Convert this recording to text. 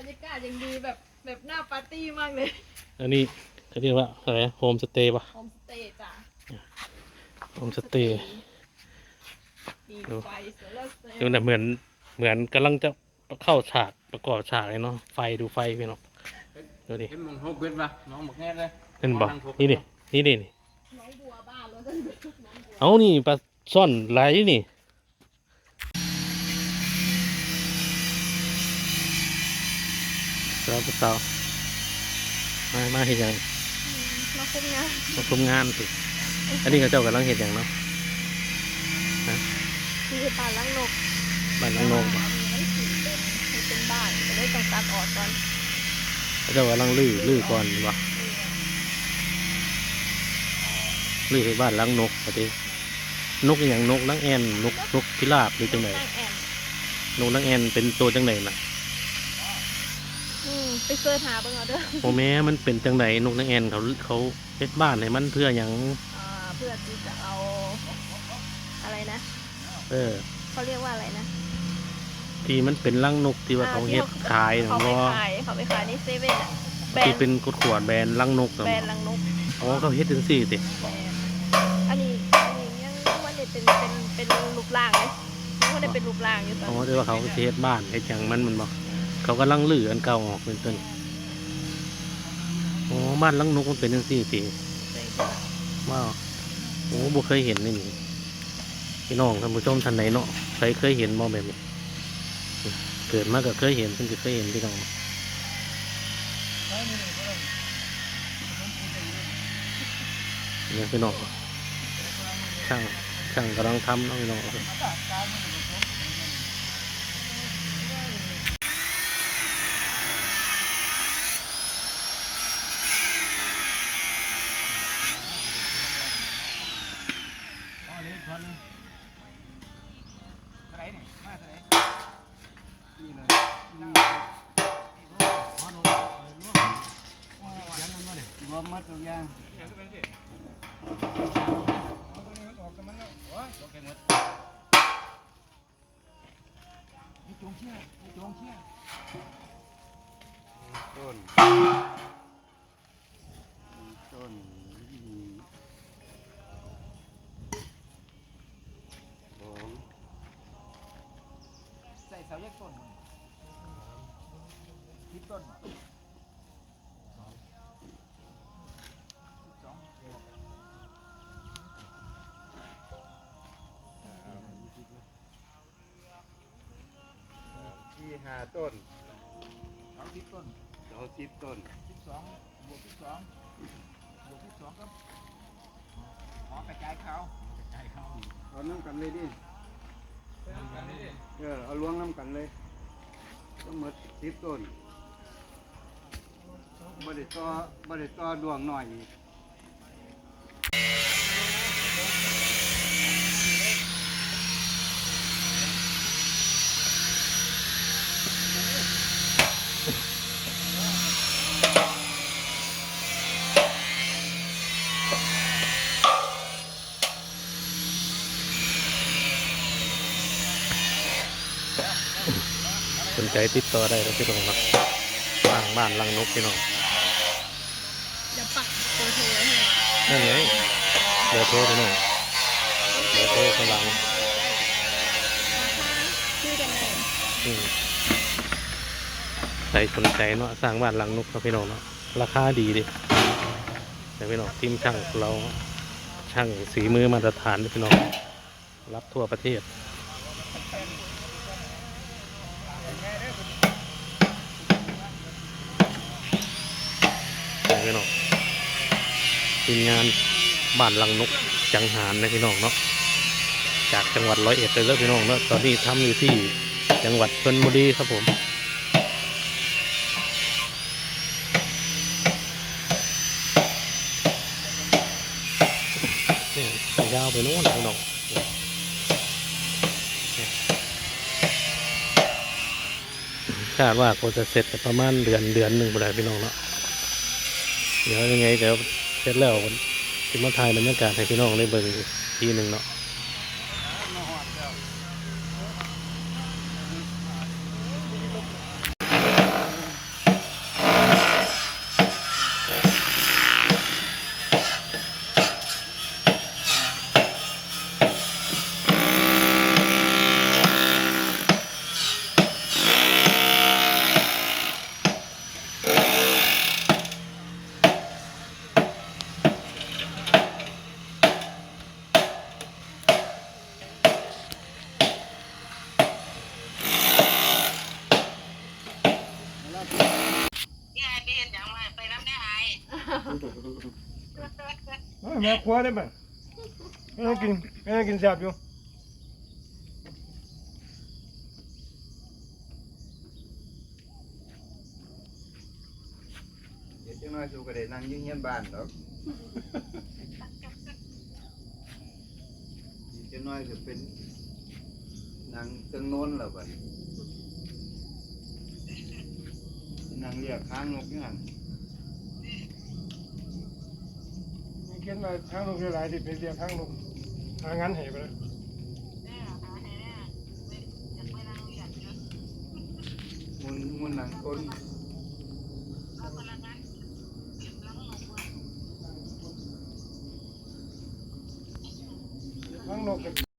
รรยากาศยังดีแบบแบบหน้าปาร์ตี้มากเลยอันนี้เขาเรียกว่าอะไรโฮมสเตย์ปะโฮมสเตย์จ้ะโฮมสเตย์ดีดูไฟโซลาร์เซลดูแต่เหมือนเหมือนกำลังจะเข้าฉากประกอบฉากเลยเนาะไฟดูไฟพี่น้องดูดิ เห็นมึงหกเบ็ดปะน้องบอกแง่เลยเห็นบ่นี่ดินี่ดินี่น้องบัวบ้านแล้วก็น้องบัวเอานี่ปลาซ่อนไหลนี่ สาวสาวมามาเห็นยังมาคุมงานมาคุมงานสิอันนี้เขาเจ้ากำลังเห็นอย่างเนาะที่ป่าลังนกบ้านน้องนงบ่มันสีเป็นให้เป็นบ้านจะได้ต้องตัดออกก่อนเขาเจ้ากำลังลื้อลื้อก่อนบ่ลื้อให้บ้านหล้างนกปฏินกอหย่างนกนังแอนนกนกพิราบหรือจังไหนตั้งแอนนกนังแอนเป็นตัวจังไหนน่ะอืม ไปเสิร์ชหาเบิ่งเอาเด้อโอแม่มันเป็นจังไหนนกนังแอนเขาเขาเฮ็ดบ้านให้มันเพื่ออย่างอ่าเพื่อที่จะเอาอะไรนะเออ เขาเรียกว่าอะไรนะที่มันเป็นรังนกที่ว่าเขาเฮ็ดขายเขาเนาะไปบ่ขายเขาไปขายในเซเว่นอะแบรที่นด์เป็นกดขวดแบรนด์รังนกน่ะแบรนด์ลังนกอ๋อเขาเฮ็ดจังซี่ติแบรนด์อันนี้อันนี้ยังไม่ได้เป็นเป็นเป็นรูปร่างเลยยังไม่ได้เป็นรูปร่างอยู่ตอนอ๋อนี้แต่ว่าเขาสิเฮ็ดบ้านเฮ็ดหยังมันมันบ่ เขากำลังลื้ออันเก่าออกเป็นต้นอ๋อบ้านรังนกมันเป็นจังซี่ติว้าวโอ้บ่เคยเห็นนี่นี่พี่น้องท่านผู้ชมท่านไหนเนาะใครเคยเห็นบ่แบบนี้เกิดมาก็เคยเห็นเพิ่นก็เคยเห็นพี่น้องเนี่ยพี่น้องช่างช่างกำลังทำเนาะพี่น้อง รวมมัดตัวอย่างต้นต้ กต้นทิศต้นสองที่ห้าต้นสองทิศต้นสองสิบต้นทิศสองบวกทิศสองบวกทิศสองครับหอกระจายเขากระจายเขาเอาน้ำกันเลยดิ เออเอาล้วงน้ำกันเลยต้องหมดสิบต้นบ่ได้ต่อบ่ได้ต่อดวงหน่อยอีก ใจติดต่อได้แล้วพี่น้องเนาะบ้านบ้านรังนกพี่น้องเดี๋ยวปักโทรไว้ให้นั่นไงเดี๋ยวโทรพี่น้องเดี๋ยวโทรกำลังชื่อกันเลยอืมใครสนใจเนาะสร้างบ้านรังนกครับพี่น้องเนาะราคาดีดิแต่พี่น้องทีมช่างเราช่างสีมือมาตรฐานพี่น้องรับทั่วประเทศ นี่พี่น้องทีมงานบ้านลังนกจังหารนะพี่น้องเนาะจากจังหวัดร้อยเอ็ดเลยแล้วพี่น้องเนาะตอนนี้ทำอยู่ที่จังหวัดชลบุรีครับผมเนี่ยยาวไปโน่นพี่น้อง คาดว่าก็จะเสร็จประมาณเดือนเดือนหนึ่งไปเลยพี่น้องเนาะเดี๋ยวยังไงเดี๋ยวเสร็จแล้วจะมาถ่ายบรรยากาศให้พี่น้องได้เบิ่งอีกทีหนึ่งเนาะ เอ้ยแม่ครัวได้ป่ะไม่ต้องกินไม่ต้องกินแซ่บอยู่เดี๋ยวจังน้อยสู่ก็ได้นั่งอยืนเฮียนบ้านดอกเดี๋ยวจังน้อยจะเป็นนั่งเตึงโน้นแล้วบัดนี้นั่งเรียกค้างนกอยู่หั่น มี เขียนมาทางลงหลายๆที่เป็นเรียกทางลงทางงั้นให้ไปเลยมุนมุนนั่งต้นทางนกก็